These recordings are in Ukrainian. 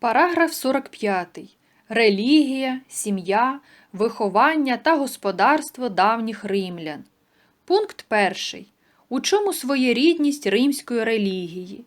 Параграф 45. Релігія, сім'я, виховання та господарство давніх римлян. Пункт 1. У чому своєрідність римської релігії?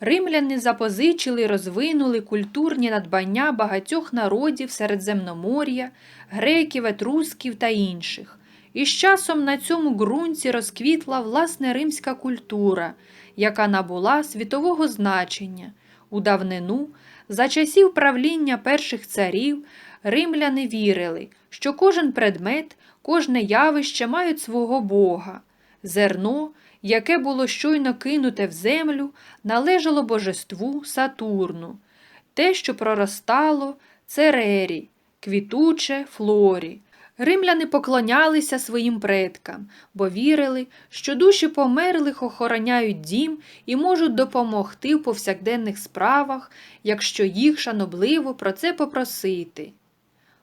Римляни запозичили і розвинули культурні надбання багатьох народів Середземномор'я, греків, етрусків та інших. І з часом на цьому ґрунті розквітла власне римська культура, яка набула світового значення. У давнину, за часів правління перших царів, римляни вірили, що кожен предмет, кожне явище мають свого Бога. Зерно, яке було щойно кинуте в землю, належало божеству Сатурну. Те, що проростало, церері, квітуче флорі. Римляни поклонялися своїм предкам, бо вірили, що душі померлих охороняють дім і можуть допомогти в повсякденних справах, якщо їх шанобливо про це попросити.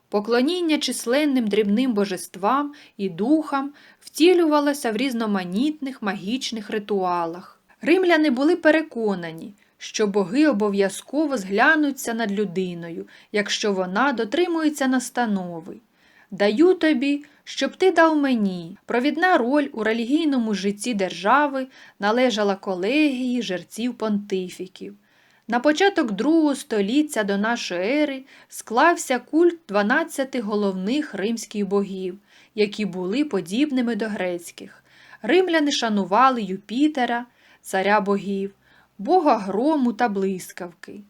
Поклоніння численним дрібним божествам і духам втілювалося в різноманітних магічних ритуалах. Римляни були переконані, що боги обов'язково зглянуться над людиною, якщо вона дотримується настанови. Даю тобі, щоб ти дав мені. Провідна роль у релігійному житті держави належала колегії жерців понтифіків. На початок другого століття до нашої ери склався культ 12 головних римських богів, які були подібними до грецьких. Римляни шанували Юпітера, царя богів, бога грому та блискавки.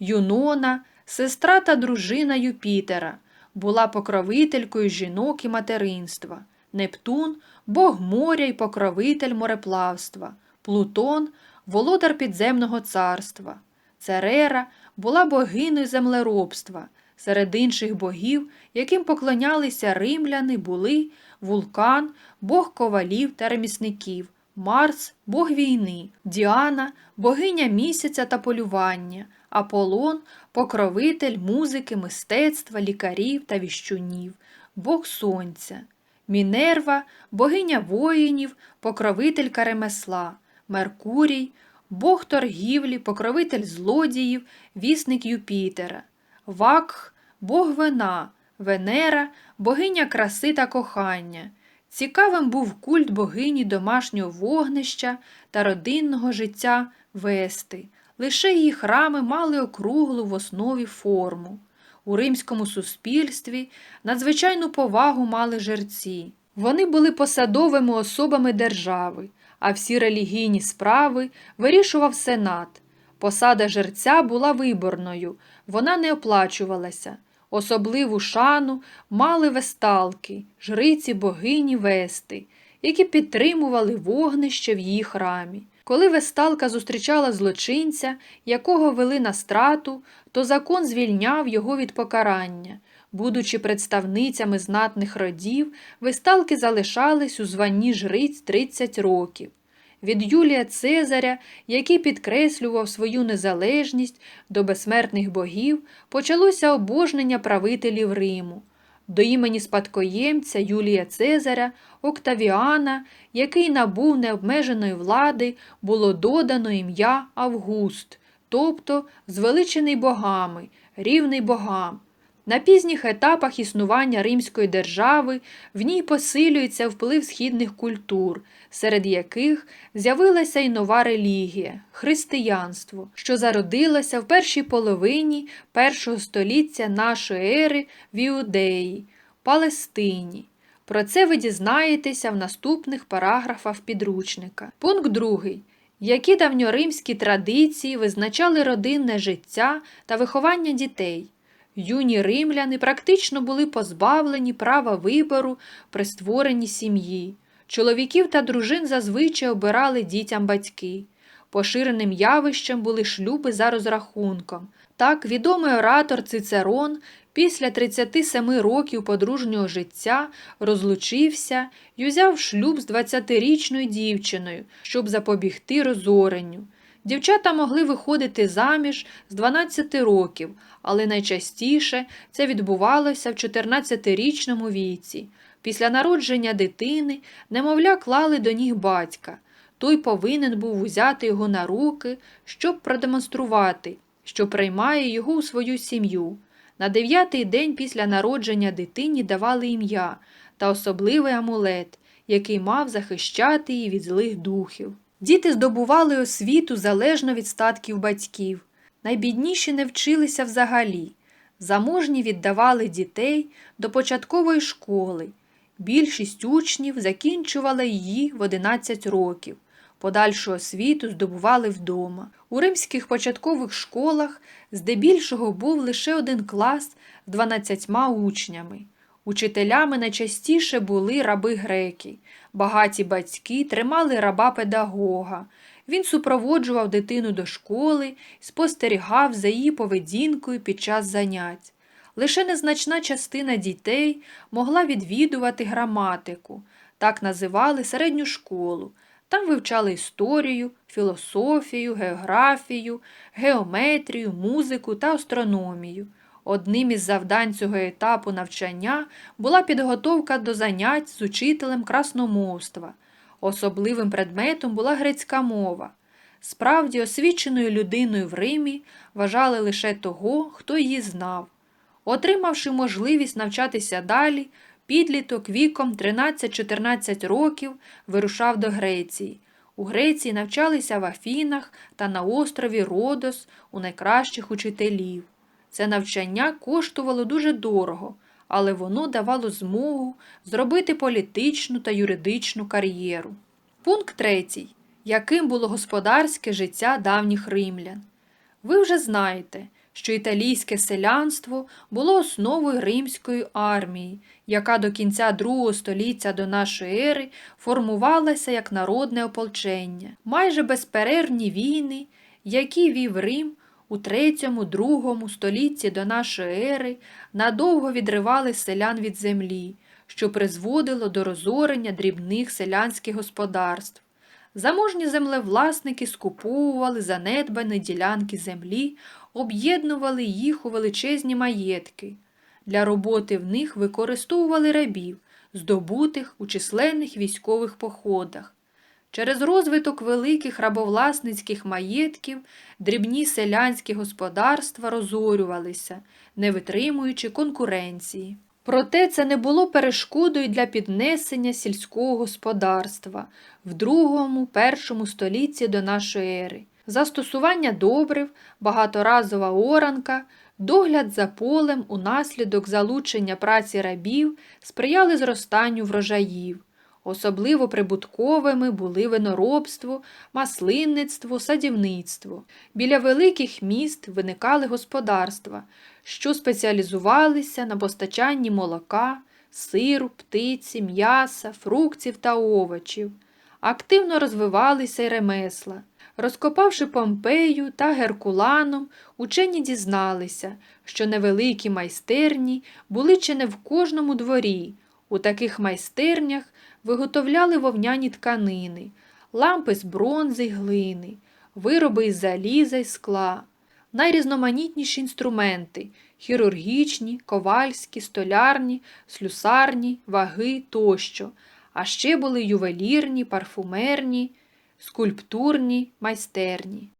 Юнона, сестра та дружина Юпітера, була покровителькою жінок і материнства. Нептун бог моря і покровитель мореплавства, Плутон володар підземного царства. Церера була богиною землеробства. Серед інших богів, яким поклонялися римляни, були вулкан, бог ковалів та ремісників, Марс бог війни, Діана богиня місяця та полювання, Аполлон покровитель музики, мистецтва, лікарів та віщунів, бог сонця, Мінерва богиня воїнів, покровителька ремесла, Меркурій бог торгівлі, покровитель злодіїв, вісник Юпітера, Вакх бог вина, Венера, богиня краси та кохання. Цікавим був культ богині домашнього вогнища та родинного життя Вести. Лише її храми мали округлу в основі форму. У римському суспільстві надзвичайну повагу мали жерці. Вони були посадовими особами держави, а всі релігійні справи вирішував сенат. Посада жерця була виборною, вона не оплачувалася. Особливу шану мали весталки, жриці богині Вести, які підтримували вогнище в її храмі. Коли весталка зустрічала злочинця, якого вели на страту, то закон звільняв його від покарання. Будучи представницями знатних родів, весталки залишались у званні жриць 30 років. Від Юлія Цезаря, який підкреслював свою незалежність до безсмертних богів, почалося обожнення правителів Риму. До імені спадкоємця Юлія Цезаря, Октавіана, який набув необмеженої влади, було додано ім'я Август, тобто звеличений богами, рівний богам. На пізніх етапах існування Римської держави в ній посилюється вплив східних культур, серед яких з'явилася й нова релігія християнство, що зародилося в першій половині першого століття нашої ери в Іудеї, Палестині. Про це ви дізнаєтеся в наступних параграфах підручника. Пункт 2. Які давньоримські традиції визначали родинне життя та виховання дітей? Юні римляни практично були позбавлені права вибору при створенні сім'ї. Чоловіків та дружин зазвичай обирали дітям батьки. Поширеним явищем були шлюби за розрахунком. Так, відомий оратор Цицерон після 37 років подружнього життя розлучився і взяв шлюб з 20-річною дівчиною, щоб запобігти розоренню. Дівчата могли виходити заміж з 12 років, але найчастіше це відбувалося в 14-річному віці. Після народження дитини немовля клали до ніг батька. Той повинен був узяти його на руки, щоб продемонструвати, що приймає його у свою сім'ю. На дев'ятий день після народження дитині давали ім'я та особливий амулет, який мав захищати її від злих духів. Діти здобували освіту залежно від статків батьків. Найбідніші не вчилися взагалі. Заможні віддавали дітей до початкової школи. Більшість учнів закінчувала її в 11 років. Подальшу освіту здобували вдома. У римських початкових школах здебільшого був лише один клас з 12 учнями. Учителями найчастіше були раби греки. Багаті батьки тримали раба педагога. Він супроводжував дитину до школи спостерігав за її поведінкою під час занять. Лише незначна частина дітей могла відвідувати граматику, так називали середню школу. Там вивчали історію, філософію, географію, геометрію, музику та астрономію. Одним із завдань цього етапу навчання була підготовка до занять з учителем красномовства. Особливим предметом була грецька мова. Справді, освіченою людиною в Римі вважали лише того, хто її знав. Отримавши можливість навчатися далі, підліток віком 13-14 років вирушав до Греції. У Греції навчалися в Афінах та на острові Родос у найкращих учителів. Це навчання коштувало дуже дорого, але воно давало змогу зробити політичну та юридичну кар'єру. Пункт третій. Яким було господарське життя давніх римлян? Ви вже знаєте, що італійське селянство було основою римської армії, яка до кінця другого століття до нашої ери формувалася як народне ополчення. Майже безперервні війни, які вів Рим у 3-2 столітті до нашої ери, надовго відривали селян від землі, що призводило до розорення дрібних селянських господарств. Заможні землевласники скуповували занедбані ділянки землі, об'єднували їх у величезні маєтки. Для роботи в них використовували рабів, здобутих у численних військових походах. Через розвиток великих рабовласницьких маєтків дрібні селянські господарства розорювалися, не витримуючи конкуренції. Проте це не було перешкодою для піднесення сільського господарства в другому-першому столітті до нашої ери. Застосування добрив, багаторазова оранка, догляд за полем унаслідок залучення праці рабів сприяли зростанню врожаїв. Особливо прибутковими були виноробство, маслинництво, садівництво. Біля великих міст виникали господарства, що спеціалізувалися на постачанні молока, сиру, птиці, м'яса, фруктів та овочів. Активно розвивалися й ремесла. Розкопавши Помпею та Геркуланом, учені дізналися, що невеликі майстерні були чи не в кожному дворі. У таких майстернях виготовляли вовняні тканини, лампи з бронзи й глини, вироби із заліза й скла, найрізноманітніші інструменти хірургічні, ковальські, столярні, слюсарні, ваги тощо, а ще були ювелірні, парфумерні, скульптурні майстерні.